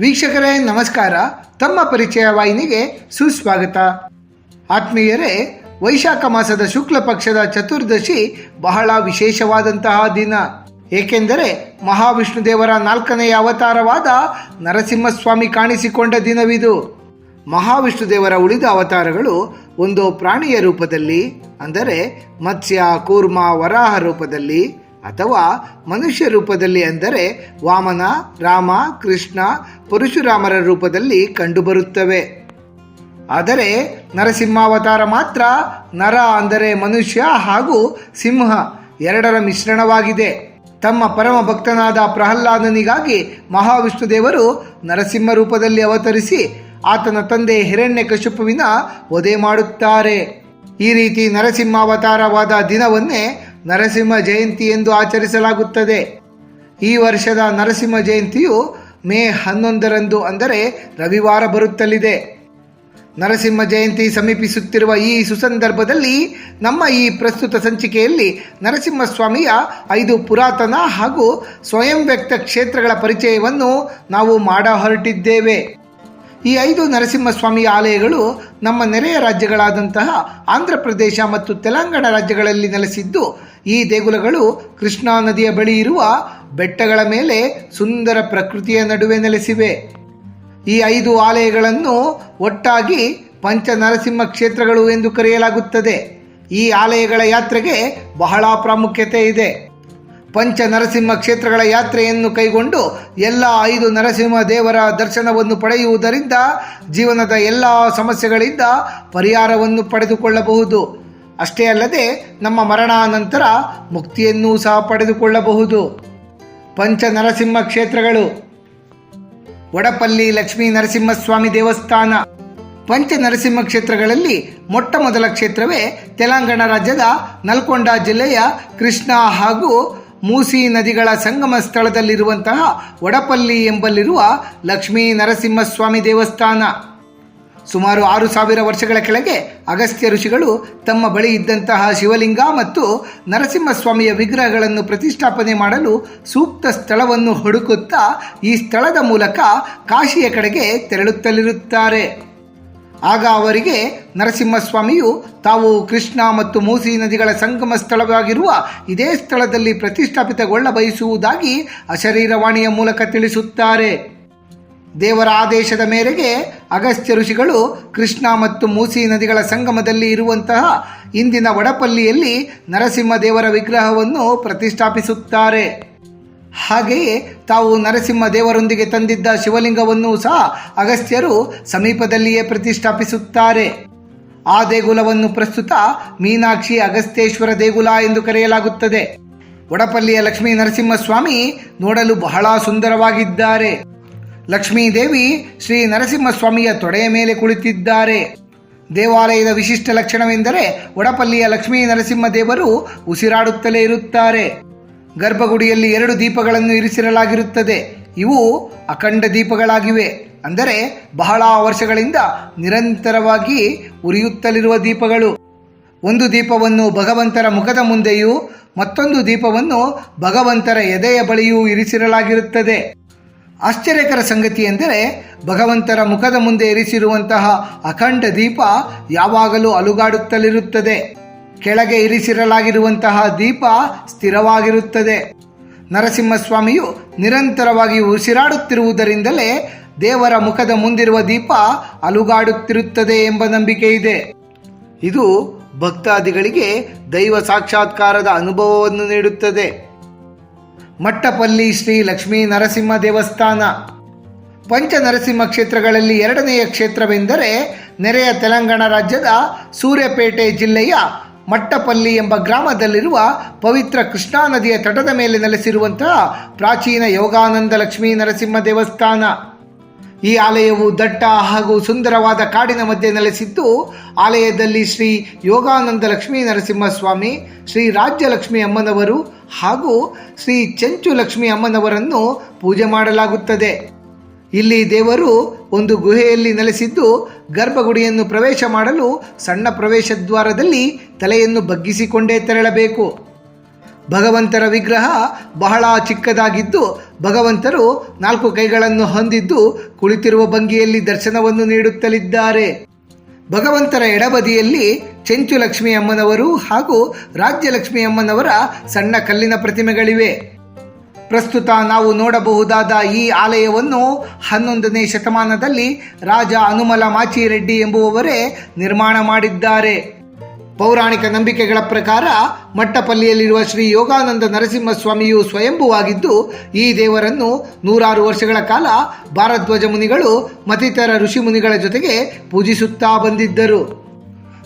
ವೀಕ್ಷಕರೇ, ನಮಸ್ಕಾರ. ತಮ್ಮ ಪರಿಚಯ ವಾಹಿನಿಗೆ ಸುಸ್ವಾಗತ. ಆತ್ಮೀಯರೇ, ವೈಶಾಖ ಮಾಸದ ಶುಕ್ಲ ಪಕ್ಷದ ಚತುರ್ದಶಿ ಬಹಳ ವಿಶೇಷವಾದಂತಹ ದಿನ. ಏಕೆಂದರೆ ಮಹಾವಿಷ್ಣು ದೇವರ ನಾಲ್ಕನೆಯ ಅವತಾರವಾದ ನರಸಿಂಹಸ್ವಾಮಿ ಕಾಣಿಸಿಕೊಂಡ ದಿನವಿದು. ಮಹಾವಿಷ್ಣು ದೇವರ ಉಳಿದ ಅವತಾರಗಳು ಒಂದು ಪ್ರಾಣಿಯ ರೂಪದಲ್ಲಿ, ಅಂದರೆ ಮತ್ಸ್ಯ, ಕೂರ್ಮ, ವರಾಹ ರೂಪದಲ್ಲಿ ಅಥವಾ ಮನುಷ್ಯ ರೂಪದಲ್ಲಿ ಅಂದರೆ ವಾಮನ, ರಾಮ, ಕೃಷ್ಣ, ಪರಶುರಾಮರ ರೂಪದಲ್ಲಿ ಕಂಡುಬರುತ್ತವೆ. ಆದರೆ ನರಸಿಂಹಾವತಾರ ಮಾತ್ರ ನರ ಅಂದರೆ ಮನುಷ್ಯ ಹಾಗೂ ಸಿಂಹ ಎರಡರ ಮಿಶ್ರಣವಾಗಿದೆ. ತಮ್ಮ ಪರಮ ಭಕ್ತನಾದ ಪ್ರಹ್ಲಾದನಿಗಾಗಿ ಮಹಾವಿಷ್ಣು ದೇವರು ನರಸಿಂಹ ರೂಪದಲ್ಲಿ ಅವತರಿಸಿ ಆತನ ತಂದೆ ಹಿರಣ್ಯಕಶಿಪುವಿನ ವಧೆ ಮಾಡುತ್ತಾರೆ. ಈ ರೀತಿ ನರಸಿಂಹಾವತಾರವಾದ ದಿನವನ್ನೇ ನರಸಿಂಹ ಜಯಂತಿ ಎಂದು ಆಚರಿಸಲಾಗುತ್ತದೆ. ಈ ವರ್ಷದ ನರಸಿಂಹ ಜಯಂತಿಯು ಮೇ ಹನ್ನೊಂದರಂದು ಅಂದರೆ ರವಿವಾರ ಬರುತ್ತಲಿದೆ. ನರಸಿಂಹ ಜಯಂತಿ ಸಮೀಪಿಸುತ್ತಿರುವ ಈ ಸುಸಂದರ್ಭದಲ್ಲಿ ನಮ್ಮ ಈ ಪ್ರಸ್ತುತ ಸಂಚಿಕೆಯಲ್ಲಿ ನರಸಿಂಹಸ್ವಾಮಿಯ ಐದು ಪುರಾತನ ಹಾಗೂ ಸ್ವಯಂ ವ್ಯಕ್ತ ಕ್ಷೇತ್ರಗಳ ಪರಿಚಯವನ್ನು ನಾವು ಮಾಡ ಹೊರಟಿದ್ದೇವೆ ಈ ಐದು ನರಸಿಂಹಸ್ವಾಮಿ ಆಲಯಗಳು ನಮ್ಮ ನೆರೆಯ ರಾಜ್ಯಗಳಾದಂತಹ ಆಂಧ್ರ ಪ್ರದೇಶ ಮತ್ತು ತೆಲಂಗಾಣ ರಾಜ್ಯಗಳಲ್ಲಿ ನೆಲೆಸಿದ್ದು, ಈ ದೇಗುಲಗಳು ಕೃಷ್ಣಾ ನದಿಯ ಬಳಿ ಇರುವ ಬೆಟ್ಟಗಳ ಮೇಲೆ ಸುಂದರ ಪ್ರಕೃತಿಯ ನಡುವೆ ನೆಲೆಸಿವೆ. ಈ ಐದು ಆಲಯಗಳನ್ನು ಒಟ್ಟಾಗಿ ಪಂಚ ನರಸಿಂಹ ಕ್ಷೇತ್ರಗಳು ಎಂದು ಕರೆಯಲಾಗುತ್ತದೆ. ಈ ಆಲಯಗಳ ಯಾತ್ರೆಗೆ ಬಹಳ ಪ್ರಾಮುಖ್ಯತೆ ಇದೆ. ಪಂಚ ನರಸಿಂಹ ಕ್ಷೇತ್ರಗಳ ಯಾತ್ರೆಯನ್ನು ಕೈಗೊಂಡು ಎಲ್ಲ ಐದು ನರಸಿಂಹ ದೇವರ ದರ್ಶನವನ್ನು ಪಡೆಯುವುದರಿಂದ ಜೀವನದ ಎಲ್ಲ ಸಮಸ್ಯೆಗಳಿಂದ ಪರಿಹಾರವನ್ನು ಪಡೆದುಕೊಳ್ಳಬಹುದು. ಅಷ್ಟೇ ಅಲ್ಲದೆ ನಮ್ಮ ಮರಣಾನಂತರ ಮುಕ್ತಿಯನ್ನೂ ಸಹ ಪಡೆದುಕೊಳ್ಳಬಹುದು. ಪಂಚ ನರಸಿಂಹ ಕ್ಷೇತ್ರಗಳು. ವಡಪಲ್ಲಿ ಲಕ್ಷ್ಮೀ ನರಸಿಂಹಸ್ವಾಮಿ ದೇವಸ್ಥಾನ. ಪಂಚ ನರಸಿಂಹ ಕ್ಷೇತ್ರಗಳಲ್ಲಿ ಮೊಟ್ಟ ಮೊದಲ ಕ್ಷೇತ್ರವೇ ತೆಲಂಗಾಣ ರಾಜ್ಯದ ನಲ್ಕೊಂಡ ಜಿಲ್ಲೆಯ ಕೃಷ್ಣ ಹಾಗೂ ಮೂಸಿ ನದಿಗಳ ಸಂಗಮ ಸ್ಥಳದಲ್ಲಿರುವಂತಹ ವಡಪಲ್ಲಿ ಎಂಬಲ್ಲಿರುವ ಲಕ್ಷ್ಮೀ ನರಸಿಂಹಸ್ವಾಮಿ ದೇವಸ್ಥಾನ. ಸುಮಾರು ಆರು ಸಾವಿರ ವರ್ಷಗಳ ಕೆಳಗೆ ಅಗಸ್ತ್ಯ ಋಷಿಗಳು ತಮ್ಮ ಬಳಿ ಇದ್ದಂತಹ ಶಿವಲಿಂಗ ಮತ್ತು ನರಸಿಂಹಸ್ವಾಮಿಯ ವಿಗ್ರಹಗಳನ್ನು ಪ್ರತಿಷ್ಠಾಪನೆ ಮಾಡಲು ಸೂಕ್ತ ಸ್ಥಳವನ್ನು ಹುಡುಕುತ್ತಾ ಈ ಸ್ಥಳದ ಮೂಲಕ ಕಾಶಿಯ ಕಡೆಗೆ ತೆರಳುತ್ತಲಿರುತ್ತಾರೆ. ಆಗ ಅವರಿಗೆ ನರಸಿಂಹಸ್ವಾಮಿಯು ತಾವು ಕೃಷ್ಣ ಮತ್ತು ಮೂಸಿ ನದಿಗಳ ಸಂಗಮ ಸ್ಥಳವಾಗಿರುವ ಇದೇ ಸ್ಥಳದಲ್ಲಿ ಪ್ರತಿಷ್ಠಾಪಿತಗೊಳ್ಳ ಬಯಸುವುದಾಗಿ ಅಶರೀರವಾಣಿಯ ಮೂಲಕ ತಿಳಿಸುತ್ತಾರೆ. ದೇವರ ಆದೇಶದ ಮೇರೆಗೆ ಅಗಸ್ತ್ಯ ಋಷಿಗಳು ಕೃಷ್ಣ ಮತ್ತು ಮೂಸಿ ನದಿಗಳ ಸಂಗಮದಲ್ಲಿ ಇರುವಂತಹ ಇಂದಿನ ವಡಪಲ್ಲಿಯಲ್ಲಿ ನರಸಿಂಹ ದೇವರ ವಿಗ್ರಹವನ್ನು ಪ್ರತಿಷ್ಠಾಪಿಸುತ್ತಾರೆ. ಹಾಗೆಯೇ ತಾವು ನರಸಿಂಹ ದೇವರೊಂದಿಗೆ ತಂದಿದ್ದ ಶಿವಲಿಂಗವನ್ನು ಸಹ ಅಗಸ್ತ್ಯರು ಸಮೀಪದಲ್ಲಿಯೇ ಪ್ರತಿಷ್ಠಾಪಿಸುತ್ತಾರೆ. ಆ ದೇಗುಲವನ್ನು ಪ್ರಸ್ತುತ ಮೀನಾಕ್ಷಿ ಅಗಸ್ತೇಶ್ವರ ದೇಗುಲ ಎಂದು ಕರೆಯಲಾಗುತ್ತದೆ. ವಡಪಲ್ಲಿಯ ಲಕ್ಷ್ಮೀ ನರಸಿಂಹಸ್ವಾಮಿ ನೋಡಲು ಬಹಳ ಸುಂದರವಾಗಿದ್ದಾರೆ. ಲಕ್ಷ್ಮೀ ದೇವಿ ಶ್ರೀ ನರಸಿಂಹಸ್ವಾಮಿಯ ತೊಡೆಯ ಮೇಲೆ ಕುಳಿತಿದ್ದಾರೆ. ದೇವಾಲಯದ ವಿಶಿಷ್ಟ ಲಕ್ಷಣವೆಂದರೆ ವಡಪಲ್ಲಿಯ ಲಕ್ಷ್ಮೀ ನರಸಿಂಹ ದೇವರು ಉಸಿರಾಡುತ್ತಲೇ ಇರುತ್ತಾರೆ. ಗರ್ಭಗುಡಿಯಲ್ಲಿ ಎರಡು ದೀಪಗಳನ್ನು ಇರಿಸಿರಲಾಗಿರುತ್ತದೆ. ಇವು ಅಖಂಡ ದೀಪಗಳಾಗಿವೆ. ಅಂದರೆ ಬಹಳ ವರ್ಷಗಳಿಂದ ನಿರಂತರವಾಗಿ ಉರಿಯುತ್ತಲಿರುವ ದೀಪಗಳು. ಒಂದು ದೀಪವನ್ನು ಭಗವಂತರ ಮುಖದ ಮುಂದೆಯೂ, ಮತ್ತೊಂದು ದೀಪವನ್ನು ಭಗವಂತರ ಎದೆಯ ಬಳಿಯೂ ಇರಿಸಿರಲಾಗಿರುತ್ತದೆ. ಆಶ್ಚರ್ಯಕರ ಸಂಗತಿ ಎಂದರೆ, ಭಗವಂತರ ಮುಖದ ಮುಂದೆ ಇರಿಸಿರುವಂತಹ ಅಖಂಡ ದೀಪ ಯಾವಾಗಲೂ ಅಲುಗಾಡುತ್ತಲಿರುತ್ತದೆ. ಕೆಳಗೆ ಇರಿಸಿರಲಾಗಿರುವಂತಹ ದೀಪ ಸ್ಥಿರವಾಗಿರುತ್ತದೆ. ನರಸಿಂಹಸ್ವಾಮಿಯು ನಿರಂತರವಾಗಿ ಉಸಿರಾಡುತ್ತಿರುವುದರಿಂದಲೇ ದೇವರ ಮುಖದ ಮುಂದಿರುವ ದೀಪ ಅಲುಗಾಡುತ್ತಿರುತ್ತದೆ ಎಂಬ ನಂಬಿಕೆ ಇದೆ. ಇದು ಭಕ್ತಾದಿಗಳಿಗೆ ದೈವ ಸಾಕ್ಷಾತ್ಕಾರದ ಅನುಭವವನ್ನು ನೀಡುತ್ತದೆ. ಮಟ್ಟಪಲ್ಲಿ ಶ್ರೀ ಲಕ್ಷ್ಮೀ ನರಸಿಂಹ ದೇವಸ್ಥಾನ. ಪಂಚ ನರಸಿಂಹ ಕ್ಷೇತ್ರಗಳಲ್ಲಿ ಎರಡನೆಯ ಕ್ಷೇತ್ರವೆಂದರೆ ನೆರೆಯ ತೆಲಂಗಾಣ ರಾಜ್ಯದ ಸೂರ್ಯಪೇಟೆ ಜಿಲ್ಲೆಯ ಮಟ್ಟಪಲ್ಲಿ ಎಂಬ ಗ್ರಾಮದಲ್ಲಿರುವ ಪವಿತ್ರ ಕೃಷ್ಣಾ ನದಿಯ ತಟದ ಮೇಲೆ ನೆಲೆಸಿರುವಂತಹ ಪ್ರಾಚೀನ ಯೋಗಾನಂದ ಲಕ್ಷ್ಮೀ ನರಸಿಂಹ ದೇವಸ್ಥಾನ. ಈ ಆಲಯವು ದಟ್ಟ ಹಾಗೂ ಸುಂದರವಾದ ಕಾಡಿನ ಮಧ್ಯೆ ನೆಲೆಸಿದ್ದು, ಆಲಯದಲ್ಲಿ ಶ್ರೀ ಯೋಗಾನಂದ ಲಕ್ಷ್ಮೀ ನರಸಿಂಹಸ್ವಾಮಿ, ಶ್ರೀ ರಾಜ್ಯಲಕ್ಷ್ಮಿ ಅಮ್ಮನವರು ಹಾಗೂ ಶ್ರೀ ಚಂಚು ಲಕ್ಷ್ಮಿ ಅಮ್ಮನವರನ್ನು ಪೂಜೆ ಮಾಡಲಾಗುತ್ತದೆ. ಇಲ್ಲಿ ದೇವರು ಒಂದು ಗುಹೆಯಲ್ಲಿ ನೆಲೆಸಿದ್ದು ಗರ್ಭಗುಡಿಯನ್ನು ಪ್ರವೇಶ ಮಾಡಲು ಸಣ್ಣ ಪ್ರವೇಶ ದ್ವಾರದಲ್ಲಿ ತಲೆಯನ್ನು ಬಗ್ಗಿಸಿಕೊಂಡೇ ತೆರಳಬೇಕು. ಭಗವಂತರ ವಿಗ್ರಹ ಬಹಳ ಚಿಕ್ಕದಾಗಿದ್ದು ಭಗವಂತರು ನಾಲ್ಕು ಕೈಗಳನ್ನು ಹೊಂದಿದ್ದು ಕುಳಿತಿರುವ ಭಂಗಿಯಲ್ಲಿ ದರ್ಶನವನ್ನು ನೀಡುತ್ತಲಿದ್ದಾರೆ. ಭಗವಂತರ ಎಡಬದಿಯಲ್ಲಿ ಚೆಂಚು ಲಕ್ಷ್ಮಿ ಅಮ್ಮನವರು ಹಾಗೂ ರಾಜ್ಯಲಕ್ಷ್ಮಿ ಅಮ್ಮನವರ ಸಣ್ಣ ಕಲ್ಲಿನ ಪ್ರತಿಮೆಗಳಿವೆ. ಪ್ರಸ್ತುತ ನಾವು ನೋಡಬಹುದಾದ ಈ ಆಲಯವನ್ನು ಹನ್ನೊಂದನೇ ಶತಮಾನದಲ್ಲಿ ರಾಜ ಅನುಮಲ ಮಾಚಿರೆಡ್ಡಿ ಎಂಬುವವರೇ ನಿರ್ಮಾಣ ಮಾಡಿದ್ದಾರೆ. ಪೌರಾಣಿಕ ನಂಬಿಕೆಗಳ ಪ್ರಕಾರ ಮಟ್ಟಪಲ್ಲಿಯಲ್ಲಿರುವ ಶ್ರೀ ಯೋಗಾನಂದ ನರಸಿಂಹಸ್ವಾಮಿಯು ಸ್ವಯಂಭುವಾಗಿದ್ದು, ಈ ದೇವರನ್ನು ನೂರಾರು ವರ್ಷಗಳ ಕಾಲ ಭಾರದ್ವಾಜ ಮುನಿಗಳು ಮತ್ತಿತರ ಋಷಿ ಮುನಿಗಳ ಜೊತೆಗೆ ಪೂಜಿಸುತ್ತಾ ಬಂದಿದ್ದರು.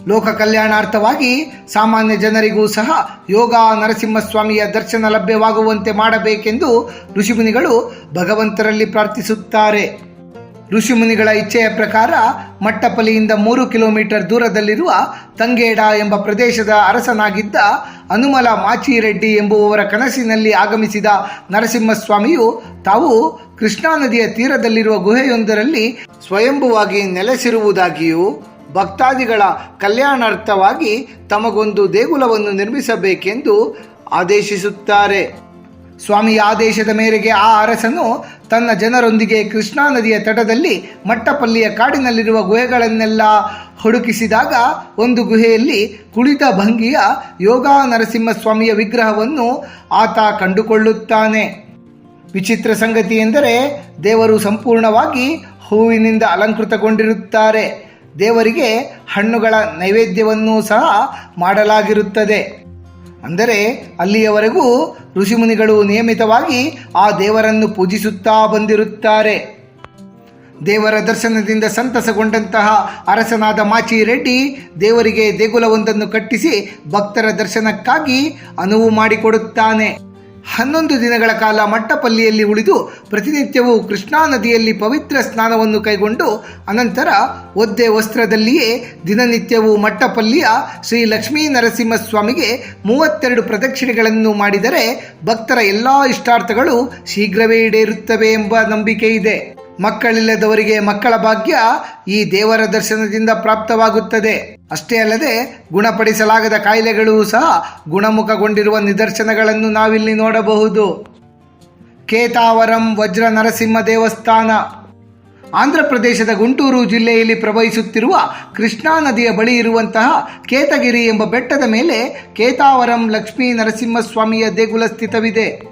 ಲೋಕ ಕಲ್ಯಾಣಾರ್ಥವಾಗಿ ಸಾಮಾನ್ಯ ಜನರಿಗೂ ಸಹ ಯೋಗ ನರಸಿಂಹಸ್ವಾಮಿಯ ದರ್ಶನ ಲಭ್ಯವಾಗುವಂತೆ ಮಾಡಬೇಕೆಂದು ಋಷಿಮುನಿಗಳು ಭಗವಂತರಲ್ಲಿ ಪ್ರಾರ್ಥಿಸುತ್ತಾರೆ. ಋಷಿಮುನಿಗಳ ಇಚ್ಛೆಯ ಪ್ರಕಾರ ಮಟ್ಟಪಲಿಯಿಂದ ಮೂರು ಕಿಲೋಮೀಟರ್ ದೂರದಲ್ಲಿರುವ ತಂಗೇಡ ಎಂಬ ಪ್ರದೇಶದ ಅರಸನಾಗಿದ್ದ ಅನುಮಲ ಮಾಚಿರೆಡ್ಡಿ ಎಂಬುವವರ ಕನಸಿನಲ್ಲಿ ಆಗಮಿಸಿದ ನರಸಿಂಹಸ್ವಾಮಿಯು ತಾವು ಕೃಷ್ಣಾ ನದಿಯ ತೀರದಲ್ಲಿರುವ ಗುಹೆಯೊಂದರಲ್ಲಿ ಸ್ವಯಂಭುವಾಗಿ ನೆಲೆಸಿರುವುದಾಗಿಯೂ ಭಕ್ತಾದಿಗಳ ಕಲ್ಯಾಣಾರ್ಥವಾಗಿ ತಮಗೊಂದು ದೇಗುಲವನ್ನು ನಿರ್ಮಿಸಬೇಕೆಂದು ಆದೇಶಿಸುತ್ತಾರೆ. ಸ್ವಾಮಿಯ ಆದೇಶದ ಮೇರೆಗೆ ಆ ಅರಸನು ತನ್ನ ಜನರೊಂದಿಗೆ ಕೃಷ್ಣಾ ನದಿಯ ತಟದಲ್ಲಿ ಮಟ್ಟಪಲ್ಲಿಯ ಕಾಡಿನಲ್ಲಿರುವ ಗುಹೆಗಳನ್ನೆಲ್ಲ ಹುಡುಕಿಸಿದಾಗ ಒಂದು ಗುಹೆಯಲ್ಲಿ ಕುಳಿತ ಭಂಗಿಯ ಯೋಗ ನರಸಿಂಹಸ್ವಾಮಿಯ ವಿಗ್ರಹವನ್ನು ಆತ ಕಂಡುಕೊಳ್ಳುತ್ತಾನೆ. ವಿಚಿತ್ರ ಸಂಗತಿ ಎಂದರೆ ದೇವರು ಸಂಪೂರ್ಣವಾಗಿ ಹೂವಿನಿಂದ ಅಲಂಕೃತಗೊಂಡಿರುತ್ತಾರೆ. ದೇವರಿಗೆ ಹಣ್ಣುಗಳ ನೈವೇದ್ಯವನ್ನೂ ಸಹ ಮಾಡಲಾಗಿರುತ್ತದೆ. ಅಂದರೆ ಅಲ್ಲಿಯವರೆಗೂ ಋಷಿಮುನಿಗಳು ನಿಯಮಿತವಾಗಿ ಆ ದೇವರನ್ನು ಪೂಜಿಸುತ್ತಾ ಬಂದಿರುತ್ತಾರೆ. ದೇವರ ದರ್ಶನದಿಂದ ಸಂತಸಗೊಂಡಂತಹ ಅರಸನಾದ ಮಾಚಿ ರೆಡ್ಡಿ ದೇವರಿಗೆ ದೇಗುಲವೊಂದನ್ನು ಕಟ್ಟಿಸಿ ಭಕ್ತರ ದರ್ಶನಕ್ಕಾಗಿ ಅನುವು ಮಾಡಿಕೊಡುತ್ತಾನೆ. ಹನ್ನೊಂದು ದಿನಗಳ ಕಾಲ ಮಟ್ಟಪಲ್ಲಿಯಲ್ಲಿ ಉಳಿದು ಪ್ರತಿನಿತ್ಯವೂ ಕೃಷ್ಣಾ ನದಿಯಲ್ಲಿ ಪವಿತ್ರ ಸ್ನಾನವನ್ನು ಕೈಗೊಂಡು ಅನಂತರ ಒದ್ದೆ ವಸ್ತ್ರದಲ್ಲಿಯೇ ದಿನನಿತ್ಯವೂ ಮಟ್ಟಪಲ್ಲಿಯ ಶ್ರೀ ಲಕ್ಷ್ಮೀ ನರಸಿಂಹಸ್ವಾಮಿಗೆ ಮೂವತ್ತೆರಡು ಪ್ರದಕ್ಷಿಣೆಗಳನ್ನು ಮಾಡಿದರೆ ಭಕ್ತರ ಎಲ್ಲ ಇಷ್ಟಾರ್ಥಗಳು ಶೀಘ್ರವೇ ಈಡೇರುತ್ತವೆ ಎಂಬ ನಂಬಿಕೆ ಇದೆ ಮಕ್ಕಳಿಲ್ಲದವರಿಗೆ ಮಕ್ಕಳ ಭಾಗ್ಯ ಈ ದೇವರ ದರ್ಶನದಿಂದ ಪ್ರಾಪ್ತವಾಗುತ್ತದೆ. ಅಷ್ಟೇ ಅಲ್ಲದೆ ಗುಣಪಡಿಸಲಾಗದ ಕಾಯಿಲೆಗಳೂ ಸಹ ಗುಣಮುಖಗೊಂಡಿರುವ ನಿದರ್ಶನಗಳನ್ನು ನಾವಿಲ್ಲಿ ನೋಡಬಹುದು. ಕೇತಾವರಂ ವಜ್ರ ನರಸಿಂಹ ದೇವಸ್ಥಾನ. ಆಂಧ್ರ ಪ್ರದೇಶದ ಗುಂಟೂರು ಜಿಲ್ಲೆಯಲ್ಲಿ ಪ್ರವಹಿಸುತ್ತಿರುವ ಕೃಷ್ಣಾ ನದಿಯ ಬಳಿ ಇರುವಂತಹ ಕೇತಗಿರಿ ಎಂಬ ಬೆಟ್ಟದ ಮೇಲೆ ಕೇತಾವರಂ ಲಕ್ಷ್ಮೀ ನರಸಿಂಹಸ್ವಾಮಿಯ ದೇಗುಲ ಸ್ಥಿತವಿದೆ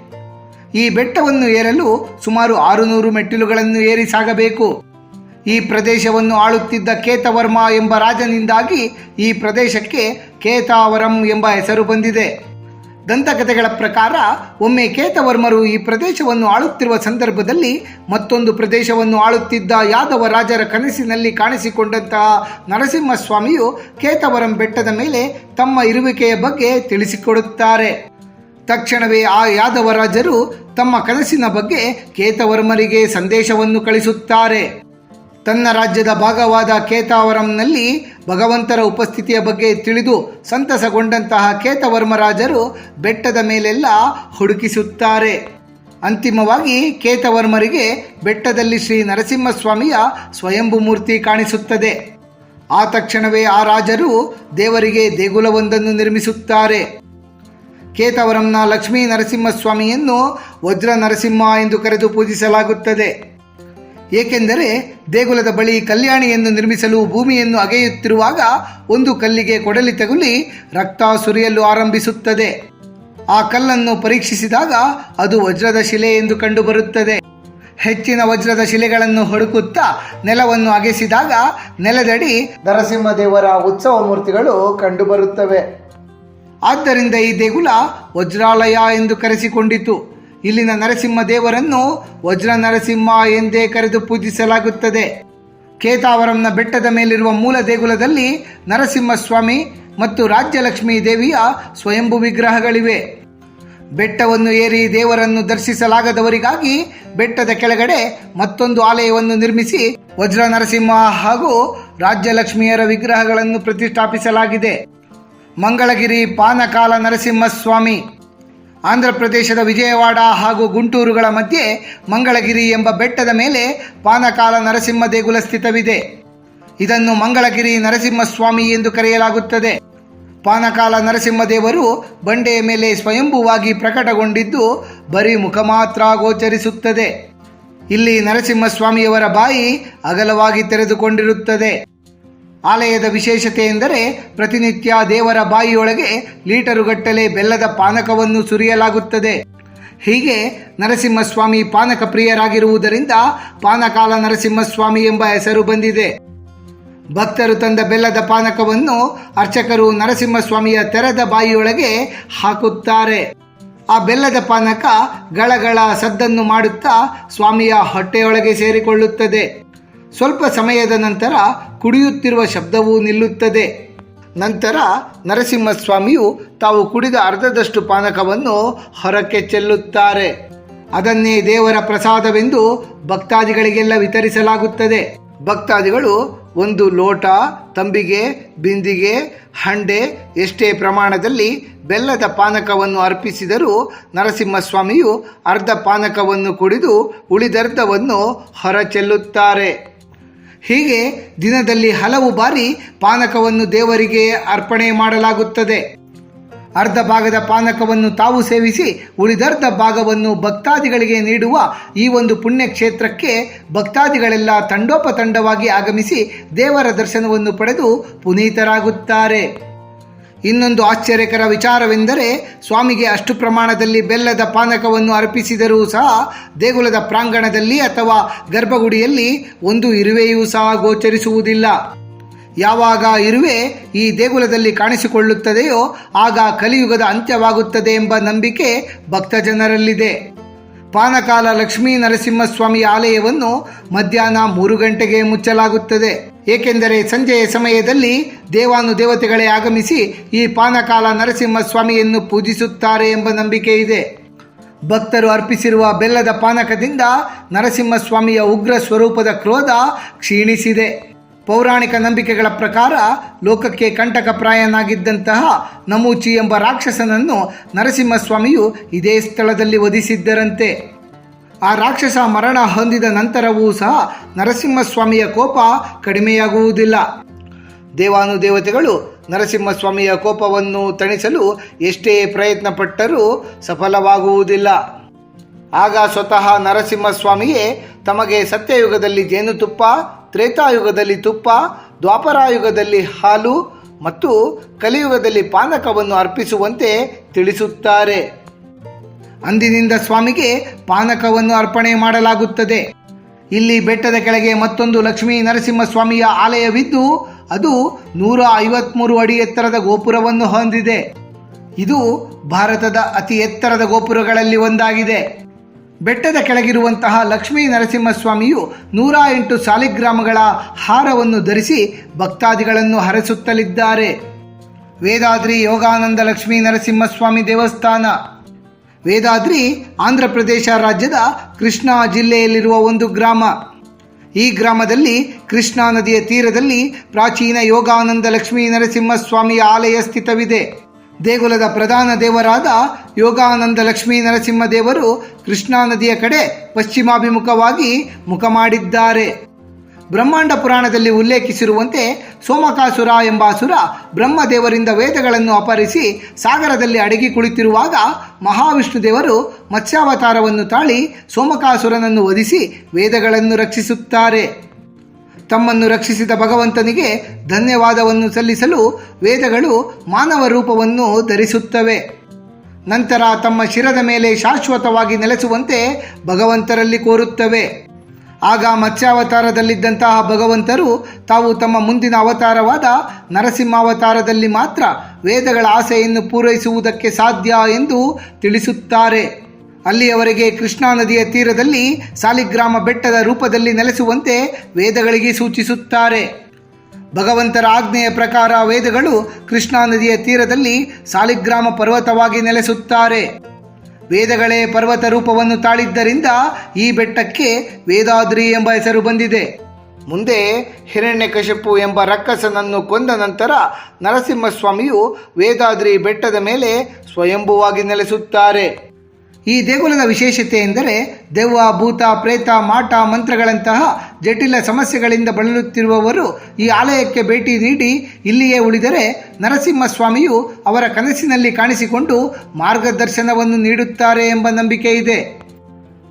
ಈ ಬೆಟ್ಟವನ್ನು ಏರಲು ಸುಮಾರು ಆರುನೂರು ಮೆಟ್ಟಿಲುಗಳನ್ನು ಏರಿ ಸಾಗಬೇಕು. ಈ ಪ್ರದೇಶವನ್ನು ಆಳುತ್ತಿದ್ದ ಕೇತವರ್ಮ ಎಂಬ ರಾಜನಿಂದಾಗಿ ಈ ಪ್ರದೇಶಕ್ಕೆ ಕೇತಾವರಂ ಎಂಬ ಹೆಸರು ಬಂದಿದೆ. ದಂತಕಥೆಗಳ ಪ್ರಕಾರ ಒಮ್ಮೆ ಕೇತವರ್ಮರು ಈ ಪ್ರದೇಶವನ್ನು ಆಳುತ್ತಿರುವ ಸಂದರ್ಭದಲ್ಲಿ ಮತ್ತೊಂದು ಪ್ರದೇಶವನ್ನು ಆಳುತ್ತಿದ್ದ ಯಾದವ ರಾಜರ ಕನಸಿನಲ್ಲಿ ಕಾಣಿಸಿಕೊಂಡಂತಹ ನರಸಿಂಹಸ್ವಾಮಿಯು ಕೇತವರಂ ಬೆಟ್ಟದ ಮೇಲೆ ತಮ್ಮ ಇರುವಿಕೆಯ ಬಗ್ಗೆ ತಿಳಿಸಿಕೊಡುತ್ತಾರೆ. ತಕ್ಷಣವೇ ಆ ಯಾದವರಾಜರು ತಮ್ಮ ಕನಸಿನ ಬಗ್ಗೆ ಕೇತವರ್ಮರಿಗೆ ಸಂದೇಶವನ್ನು ಕಳಿಸುತ್ತಾರೆ. ತನ್ನ ರಾಜ್ಯದ ಭಾಗವಾದ ಕೇತಾವರಂನಲ್ಲಿ ಭಗವಂತರ ಉಪಸ್ಥಿತಿಯ ಬಗ್ಗೆ ತಿಳಿದು ಸಂತಸಗೊಂಡಂತಹ ಕೇತವರ್ಮರಾಜರು ಬೆಟ್ಟದ ಮೇಲೆಲ್ಲ ಹುಡುಕಿಸುತ್ತಾರೆ. ಅಂತಿಮವಾಗಿ ಕೇತವರ್ಮರಿಗೆ ಬೆಟ್ಟದಲ್ಲಿ ಶ್ರೀ ನರಸಿಂಹಸ್ವಾಮಿಯ ಸ್ವಯಂಭು ಮೂರ್ತಿ ಕಾಣಿಸುತ್ತದೆ. ಆ ತಕ್ಷಣವೇ ಆ ರಾಜರು ದೇವರಿಗೆ ದೇಗುಲವೊಂದನ್ನು ನಿರ್ಮಿಸುತ್ತಾರೆ. ಕೇತವರಂನ ಲಕ್ಷ್ಮೀ ನರಸಿಂಹಸ್ವಾಮಿಯನ್ನು ವಜ್ರ ನರಸಿಂಹ ಎಂದು ಕರೆದು ಪೂಜಿಸಲಾಗುತ್ತದೆ. ಏಕೆಂದರೆ ದೇಗುಲದ ಬಳಿ ಕಲ್ಯಾಣಿಯನ್ನು ನಿರ್ಮಿಸಲು ಭೂಮಿಯನ್ನು ಅಗೆಯುತ್ತಿರುವಾಗ ಒಂದು ಕಲ್ಲಿಗೆ ಕೊಡಲಿ ತಗುಲಿ ರಕ್ತ ಸುರಿಯಲು ಆರಂಭಿಸುತ್ತದೆ. ಆ ಕಲ್ಲನ್ನು ಪರೀಕ್ಷಿಸಿದಾಗ ಅದು ವಜ್ರದ ಶಿಲೆ ಎಂದು ಕಂಡುಬರುತ್ತದೆ. ಹೆಚ್ಚಿನ ವಜ್ರದ ಶಿಲೆಗಳನ್ನು ಹುಡುಕುತ್ತಾ ನೆಲವನ್ನು ಅಗೆಸಿದಾಗ ನೆಲದಡಿ ನರಸಿಂಹದೇವರ ಉತ್ಸವ ಮೂರ್ತಿಗಳು ಕಂಡುಬರುತ್ತವೆ. ಆದ್ದರಿಂದ ಈ ದೇಗುಲ ವಜ್ರಾಲಯ ಎಂದು ಕರೆಸಿಕೊಂಡಿತು. ಇಲ್ಲಿನ ನರಸಿಂಹ ದೇವರನ್ನು ವಜ್ರ ನರಸಿಂಹ ಎಂದೇ ಕರೆದು ಪೂಜಿಸಲಾಗುತ್ತದೆ. ಕೇತಾವರಂನ ಬೆಟ್ಟದ ಮೇಲಿರುವ ಮೂಲ ದೇಗುಲದಲ್ಲಿ ನರಸಿಂಹಸ್ವಾಮಿ ಮತ್ತು ರಾಜ್ಯಲಕ್ಷ್ಮೀ ದೇವಿಯ ಸ್ವಯಂಭು ವಿಗ್ರಹಗಳಿವೆ. ಬೆಟ್ಟವನ್ನು ಏರಿ ದೇವರನ್ನು ದರ್ಶಿಸಲಾಗದವರಿಗಾಗಿ ಬೆಟ್ಟದ ಕೆಳಗಡೆ ಮತ್ತೊಂದು ಆಲಯವನ್ನು ನಿರ್ಮಿಸಿ ವಜ್ರ ನರಸಿಂಹ ಹಾಗೂ ರಾಜ್ಯಲಕ್ಷ್ಮಿಯರ ವಿಗ್ರಹಗಳನ್ನು ಪ್ರತಿಷ್ಠಾಪಿಸಲಾಗಿದೆ. ಮಂಗಳಗಿರಿ ಪಾನಕಾಲ ನರಸಿಂಹಸ್ವಾಮಿ. ಆಂಧ್ರ ಪ್ರದೇಶದ ವಿಜಯವಾಡ ಹಾಗೂ ಗುಂಟೂರುಗಳ ಮಧ್ಯೆ ಮಂಗಳಗಿರಿ ಎಂಬ ಬೆಟ್ಟದ ಮೇಲೆ ಪಾನಕಾಲ ನರಸಿಂಹ ದೇಗುಲ ಸ್ಥಿತವಿದೆ. ಇದನ್ನು ಮಂಗಳಗಿರಿ ನರಸಿಂಹಸ್ವಾಮಿ ಎಂದು ಕರೆಯಲಾಗುತ್ತದೆ. ಪಾನಕಾಲ ನರಸಿಂಹದೇವರು ಬಂಡೆಯ ಮೇಲೆ ಸ್ವಯಂಭುವಾಗಿ ಪ್ರಕಟಗೊಂಡಿದ್ದು ಬರೀ ಮುಖ ಮಾತ್ರ ಗೋಚರಿಸುತ್ತದೆ. ಇಲ್ಲಿ ನರಸಿಂಹಸ್ವಾಮಿಯವರ ಬಾಯಿ ಅಗಲವಾಗಿ ತೆರೆದುಕೊಂಡಿರುತ್ತದೆ. ಆಲಯದ ವಿಶೇಷತೆ ಎಂದರೆ ಪ್ರತಿನಿತ್ಯ ದೇವರ ಬಾಯಿಯೊಳಗೆ ಲೀಟರುಗಟ್ಟಲೆ ಬೆಲ್ಲದ ಪಾನಕವನ್ನು ಸುರಿಯಲಾಗುತ್ತದೆ. ಹೀಗೆ ನರಸಿಂಹಸ್ವಾಮಿ ಪಾನಕ ಪ್ರಿಯರಾಗಿರುವುದರಿಂದ ಪಾನಕಾಲ ನರಸಿಂಹಸ್ವಾಮಿ ಎಂಬ ಹೆಸರು ಬಂದಿದೆ. ಭಕ್ತರು ತಂದ ಬೆಲ್ಲದ ಪಾನಕವನ್ನು ಅರ್ಚಕರು ನರಸಿಂಹಸ್ವಾಮಿಯ ತೆರೆದ ಬಾಯಿಯೊಳಗೆ ಹಾಕುತ್ತಾರೆ. ಆ ಬೆಲ್ಲದ ಪಾನಕ ಗಳಗಳ ಸದ್ದನ್ನು ಮಾಡುತ್ತಾ ಸ್ವಾಮಿಯ ಹೊಟ್ಟೆಯೊಳಗೆ ಸೇರಿಕೊಳ್ಳುತ್ತದೆ. ಸ್ವಲ್ಪ ಸಮಯದ ನಂತರ ಕುಡಿಯುತ್ತಿರುವ ಶಬ್ದವೂ ನಿಲ್ಲುತ್ತದೆ. ನಂತರ ನರಸಿಂಹಸ್ವಾಮಿಯು ತಾವು ಕುಡಿದ ಅರ್ಧದಷ್ಟು ಪಾನಕವನ್ನು ಹೊರಕ್ಕೆ ಚೆಲ್ಲುತ್ತಾರೆ. ಅದನ್ನೇ ದೇವರ ಪ್ರಸಾದವೆಂದು ಭಕ್ತಾದಿಗಳಿಗೆಲ್ಲ ವಿತರಿಸಲಾಗುತ್ತದೆ. ಭಕ್ತಾದಿಗಳು ಒಂದು ಲೋಟ, ತಂಬಿಗೆ, ಬಿಂದಿಗೆ, ಹಂಡೆ ಎಷ್ಟೇ ಪ್ರಮಾಣದಲ್ಲಿ ಬೆಲ್ಲದ ಪಾನಕವನ್ನು ಅರ್ಪಿಸಿದರೂ ನರಸಿಂಹಸ್ವಾಮಿಯು ಅರ್ಧ ಪಾನಕವನ್ನು ಕುಡಿದು ಉಳಿದರ್ಧವನ್ನು ಹೊರ ಚೆಲ್ಲುತ್ತಾರೆ ಹೀಗೆ ದಿನದಲ್ಲಿ ಹಲವು ಬಾರಿ ಪಾನಕವನ್ನು ದೇವರಿಗೆ ಅರ್ಪಣೆ ಮಾಡಲಾಗುತ್ತದೆ. ಅರ್ಧ ಭಾಗದ ಪಾನಕವನ್ನು ತಾವು ಸೇವಿಸಿ, ಉಳಿದರ್ಧ ಭಾಗವನ್ನು ಭಕ್ತಾದಿಗಳಿಗೆ ನೀಡುವ ಈ ಒಂದು ಪುಣ್ಯ ಕ್ಷೇತ್ರಕ್ಕೆ ಭಕ್ತಾದಿಗಳೆಲ್ಲ ತಂಡೋಪತಂಡವಾಗಿ ಆಗಮಿಸಿ ದೇವರ ದರ್ಶನವನ್ನು ಪಡೆದು ಪುನೀತರಾಗುತ್ತಾರೆ. ಇನ್ನೊಂದು ಆಶ್ಚರ್ಯಕರ ವಿಚಾರವೆಂದರೆ ಸ್ವಾಮಿಗೆ ಅಷ್ಟು ಪ್ರಮಾಣದಲ್ಲಿ ಬೆಲ್ಲದ ಪಾನಕವನ್ನು ಅರ್ಪಿಸಿದರೂ ಸಹ ದೇಗುಲದ ಪ್ರಾಂಗಣದಲ್ಲಿ ಅಥವಾ ಗರ್ಭಗುಡಿಯಲ್ಲಿ ಒಂದು ಇರುವೆಯೂ ಸಹ ಗೋಚರಿಸುವುದಿಲ್ಲ. ಯಾವಾಗ ಇರುವೆ ಈ ದೇಗುಲದಲ್ಲಿ ಕಾಣಿಸಿಕೊಳ್ಳುತ್ತದೆಯೋ ಆಗ ಕಲಿಯುಗದ ಅಂತ್ಯವಾಗುತ್ತದೆ ಎಂಬ ನಂಬಿಕೆ ಭಕ್ತ ಜನರಲ್ಲಿದೆ ಪಾನಕಾಲ ಲಕ್ಷ್ಮೀ ನರಸಿಂಹಸ್ವಾಮಿ ಆಲಯವನ್ನು ಮಧ್ಯಾಹ್ನ ಮೂರು ಗಂಟೆಗೆ ಮುಚ್ಚಲಾಗುತ್ತದೆ. ಏಕೆಂದರೆ ಸಂಜೆಯ ಸಮಯದಲ್ಲಿ ದೇವಾನುದೇವತೆಗಳೇ ಆಗಮಿಸಿ ಈ ಪಾನಕಾಲ ನರಸಿಂಹ ಸ್ವಾಮಿಯನ್ನು ಪೂಜಿಸುತ್ತಾರೆ ಎಂಬ ನಂಬಿಕೆ ಇದೆ. ಭಕ್ತರು ಅರ್ಪಿಸಿರುವ ಬೆಲ್ಲದ ಪಾನಕದಿಂದ ನರಸಿಂಹಸ್ವಾಮಿಯ ಉಗ್ರ ಸ್ವರೂಪದ ಕ್ರೋಧ ಕ್ಷೀಣಿಸಿದೆ. ಪೌರಾಣಿಕ ನಂಬಿಕೆಗಳ ಪ್ರಕಾರ ಲೋಕಕ್ಕೆ ಕಂಟಕಪ್ರಾಯನಾಗಿದ್ದಂತಹ ನಮೂಚಿ ಎಂಬ ರಾಕ್ಷಸನನ್ನು ನರಸಿಂಹಸ್ವಾಮಿಯು ಇದೇ ಸ್ಥಳದಲ್ಲಿ ವಧಿಸಿದ್ದರಂತೆ. ಆ ರಾಕ್ಷಸ ಮರಣ ಹೊಂದಿದ ನಂತರವೂ ಸಹ ನರಸಿಂಹಸ್ವಾಮಿಯ ಕೋಪ ಕಡಿಮೆಯಾಗುವುದಿಲ್ಲ. ದೇವಾನುದೇವತೆಗಳು ನರಸಿಂಹಸ್ವಾಮಿಯ ಕೋಪವನ್ನು ತಣಿಸಲು ಎಷ್ಟೇ ಪ್ರಯತ್ನ ಪಟ್ಟರೂ ಸಫಲವಾಗುವುದಿಲ್ಲ. ಆಗ ಸ್ವತಃ ನರಸಿಂಹಸ್ವಾಮಿಯೇ ತಮಗೆ ಸತ್ಯಯುಗದಲ್ಲಿ ಜೇನುತುಪ್ಪ ತ್ರೇತಾಯುಗದಲ್ಲಿ ತುಪ್ಪ, ದ್ವಾಪರಾಯುಗದಲ್ಲಿ ಹಾಲು ಮತ್ತು ಕಲಿಯುಗದಲ್ಲಿ ಪಾನಕವನ್ನು ಅರ್ಪಿಸುವಂತೆ ತಿಳಿಸುತ್ತಾರೆ. ಅಂದಿನಿಂದ ಸ್ವಾಮಿಗೆ ಪಾನಕವನ್ನು ಅರ್ಪಣೆ ಮಾಡಲಾಗುತ್ತದೆ. ಇಲ್ಲಿ ಬೆಟ್ಟದ ಕೆಳಗೆ ಮತ್ತೊಂದು ಲಕ್ಷ್ಮೀ ನರಸಿಂಹಸ್ವಾಮಿಯ ಆಲಯವಿದ್ದು, ಅದು ನೂರ ಐವತ್ಮೂರು ಅಡಿ ಎತ್ತರದ ಗೋಪುರವನ್ನು ಹೊಂದಿದೆ. ಇದು ಭಾರತದ ಅತಿ ಎತ್ತರದ ಗೋಪುರಗಳಲ್ಲಿ ಒಂದಾಗಿದೆ. ಬೆಟ್ಟದ ಕೆಳಗಿರುವಂತಹ ಲಕ್ಷ್ಮೀ ನರಸಿಂಹಸ್ವಾಮಿಯು ನೂರ ಎಂಟು ಸಾಲಿಗ್ರಾಮಗಳ ಹಾರವನ್ನು ಧರಿಸಿ ಭಕ್ತಾದಿಗಳನ್ನು ಹರಸುತ್ತಲಿದ್ದಾರೆ. ವೇದಾದ್ರಿ ಯೋಗಾನಂದ ಲಕ್ಷ್ಮೀ ನರಸಿಂಹಸ್ವಾಮಿ ದೇವಸ್ಥಾನ. ವೇದಾದ್ರಿ ಆಂಧ್ರ ಪ್ರದೇಶ ರಾಜ್ಯದ ಕೃಷ್ಣಾ ಜಿಲ್ಲೆಯಲ್ಲಿರುವ ಒಂದು ಗ್ರಾಮ. ಈ ಗ್ರಾಮದಲ್ಲಿ ಕೃಷ್ಣಾ ನದಿಯ ತೀರದಲ್ಲಿ ಪ್ರಾಚೀನ ಯೋಗಾನಂದ ಲಕ್ಷ್ಮೀ ನರಸಿಂಹಸ್ವಾಮಿಯ ಆಲಯ ಸ್ಥಿತವಿದೆ. ದೇಗುಲದ ಪ್ರಧಾನ ದೇವರಾದ ಯೋಗಾನಂದ ಲಕ್ಷ್ಮೀ ನರಸಿಂಹ ದೇವರು ಕೃಷ್ಣಾ ನದಿಯ ಕಡೆ ಪಶ್ಚಿಮಾಭಿಮುಖವಾಗಿ ಮುಖ ಮಾಡಿದ್ದಾರೆ. ಬ್ರಹ್ಮಾಂಡ ಪುರಾಣದಲ್ಲಿ ಉಲ್ಲೇಖಿಸಿರುವಂತೆ ಸೋಮಕಾಸುರ ಎಂಬ ಅಸುರ ಬ್ರಹ್ಮದೇವರಿಂದ ವೇದಗಳನ್ನು ಅಪಹರಿಸಿ ಸಾಗರದಲ್ಲಿ ಅಡಗಿ ಕುಳಿತಿರುವಾಗ ಮಹಾವಿಷ್ಣು ದೇವರು ಮತ್ಸ್ಯಾವತಾರವನ್ನು ತಾಳಿ ಸೋಮಕಾಸುರನನ್ನು ವಧಿಸಿ ವೇದಗಳನ್ನು ರಕ್ಷಿಸುತ್ತಾರೆ. ತಮ್ಮನ್ನು ರಕ್ಷಿಸಿದ ಭಗವಂತನಿಗೆ ಧನ್ಯವಾದವನ್ನು ಸಲ್ಲಿಸಲು ವೇದಗಳು ಮಾನವ ರೂಪವನ್ನು ಧರಿಸುತ್ತವೆ. ನಂತರ ತಮ್ಮ ಶಿರದ ಮೇಲೆ ಶಾಶ್ವತವಾಗಿ ನೆಲೆಸುವಂತೆ ಭಗವಂತರಲ್ಲಿ ಕೋರುತ್ತವೆ. ಆಗ ಮತ್ಸ್ಯಾವತಾರದಲ್ಲಿದ್ದಂತಹ ಭಗವಂತರು ತಾವು ತಮ್ಮ ಮುಂದಿನ ಅವತಾರವಾದ ನರಸಿಂಹಾವತಾರದಲ್ಲಿ ಮಾತ್ರ ವೇದಗಳ ಆಸೆಯನ್ನು ಪೂರೈಸುವುದಕ್ಕೆ ಸಾಧ್ಯ ಎಂದು ತಿಳಿಸುತ್ತಾರೆ. ಅಲ್ಲಿಯವರೆಗೆ ಕೃಷ್ಣಾ ನದಿಯ ತೀರದಲ್ಲಿ ಸಾಲಿಗ್ರಾಮ ಬೆಟ್ಟದ ರೂಪದಲ್ಲಿ ನೆಲೆಸುವಂತೆ ವೇದಗಳಿಗೆ ಸೂಚಿಸುತ್ತಾರೆ. ಭಗವಂತರ ಆಜ್ಞೆಯ ಪ್ರಕಾರ ವೇದಗಳು ಕೃಷ್ಣಾ ನದಿಯ ತೀರದಲ್ಲಿ ಸಾಲಿಗ್ರಾಮ ಪರ್ವತವಾಗಿ ನೆಲೆಸುತ್ತಾರೆ. ವೇದಗಳೇ ಪರ್ವತ ರೂಪವನ್ನು ತಾಳಿದ್ದರಿಂದ ಈ ಬೆಟ್ಟಕ್ಕೆ ವೇದಾದ್ರಿ ಎಂಬ ಹೆಸರು ಬಂದಿದೆ. ಮುಂದೆ ಹಿರಣ್ಯಕಶಿಪು ಎಂಬ ರಕ್ಕಸನನ್ನು ಕೊಂದ ನಂತರ ನರಸಿಂಹಸ್ವಾಮಿಯು ವೇದಾದ್ರಿ ಬೆಟ್ಟದ ಮೇಲೆ ಸ್ವಯಂಭುವಾಗಿ ನೆಲೆಸುತ್ತಾರೆ. ಈ ದೇಗುಲದ ವಿಶೇಷತೆ ಎಂದರೆ ದೆವ್ವ, ಭೂತ, ಪ್ರೇತ, ಮಾಟ, ಮಂತ್ರಗಳಂತಹ ಜಟಿಲ ಸಮಸ್ಯೆಗಳಿಂದ ಬಳಲುತ್ತಿರುವವರು ಈ ಆಲಯಕ್ಕೆ ಭೇಟಿ ನೀಡಿ ಇಲ್ಲಿಯೇ ಉಳಿದರೆ ನರಸಿಂಹಸ್ವಾಮಿಯು ಅವರ ಕನಸಿನಲ್ಲಿ ಕಾಣಿಸಿಕೊಂಡು ಮಾರ್ಗದರ್ಶನವನ್ನು ನೀಡುತ್ತಾರೆ ಎಂಬ ನಂಬಿಕೆ ಇದೆ.